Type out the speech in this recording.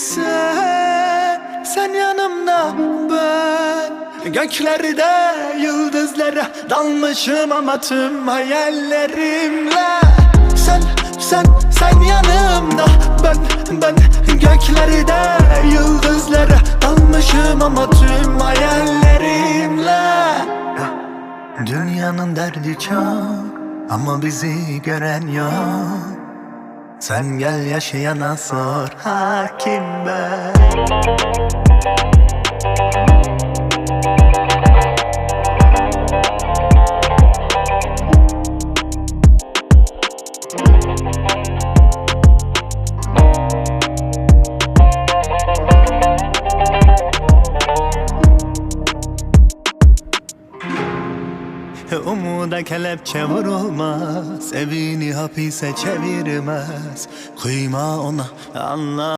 Sen, sen yanımda ben. Göklerde yıldızlara dalmışım ama tüm hayallerimle. Sen, sen, sen yanımda ben, ben. Göklerde yıldızlara dalmışım ama tüm hayallerimle. Dünyanın derdi çok ama bizi gören yok Sen gel yaşayana sor hakim ben Umuda kelepçe vurulmaz Evini hapise çevirmez. Kıyma ona anla